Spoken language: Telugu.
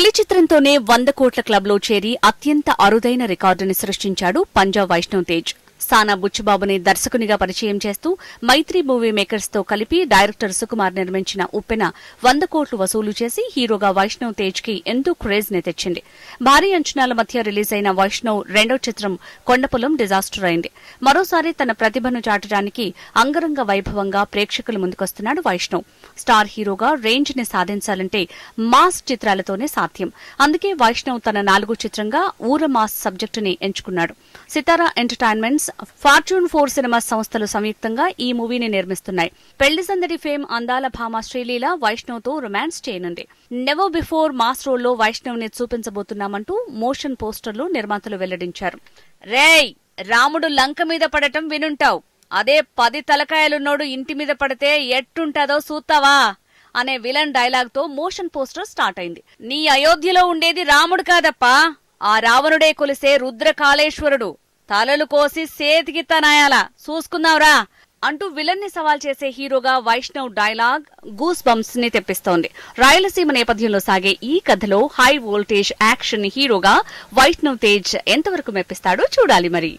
తొలి చిత్రంతోనే వంద కోట్ల క్లబ్లో చేరి అత్యంత అరుదైన రికార్డుని సృష్టించాడు పంజాబ్ వైష్ణవ్ తేజ్. సానా బుచ్చుబాబుని దర్శకునిగా పరిచయం చేస్తూ మైత్రి మూవీ మేకర్స్తో కలిపి డైరెక్టర్ సుకుమార్ నిర్మించిన ఉప్పెన వంద కోట్లు వసూలు చేసి హీరోగా వైష్ణవ్ తేజ్కి ఎంతో క్రేజ్ని తెచ్చింది. భారీ అంచనాల మధ్య రిలీజ్ అయిన వైష్ణవ్ రెండో చిత్రం కొండపొలం డిజాస్టర్ అయింది. మరోసారి తన ప్రతిభను చాటడానికి అంగరంగ వైభవంగా ప్రేక్షకుల ముందుకొస్తున్నాడు వైష్ణవ్. స్టార్ హీరోగా రేంజ్ని సాధించాలంటే మాస్ చిత్రాలతోనే సాధ్యం. అందుకే వైష్ణవ్ తన నాలుగో చిత్రంగా ఊర మాస్ సబ్జెక్టుని ఎంచుకున్నాడు. Sithara entertainments fortune four cinema సంస్థలు సంయుక్తంగా ఈ మూవీని నిర్మిస్తున్నాయి. పెళ్ళి సందడి ఫేమ్ అందాల భామ శ్రీలీల వైష్ణవ్తో రొమాన్స్ చేయనుంది. నెవర్ బిఫోర్ మాస్ రోల్లో వైష్ణవ్ని చూపించబోతున్నామంటూ మోషన్ పోస్టర్లు నిర్మాతలు వెల్లడించారు. రేయ్ రాముడు లంక మీద పడటం వినుంటావు. అదే పది తలకాయలున్నోడు ఇంటి మీద పడితే ఎట్టుంటదో చూస్తావా? అనే విలన్ డైలాగ్తో మోషన్ పోస్టర్ స్టార్ట్ అయింది. నీ అయోధ్యలో ఉండేది రాముడు కాదప్పా. ఆ రావణుడే కొలిసే రుద్ర కాళేశ్వరుడు తలలు కోసి సేతికి తనాయాల. చూసుకుందాంరా. అంటూ విలన్ని సవాల్ చేసే హీరోగా వైష్ణవ్ డైలాగ్ గూస్ బంప్స్ని తెప్పిస్తోంది. రాయలసీమ నేపథ్యంలో సాగే ఈ కథలో హై వోల్టేజ్ యాక్షన్ హీరోగా వైష్ణవ్ తేజ్ ఎంతవరకు మెప్పిస్తాడో చూడాలి మరి.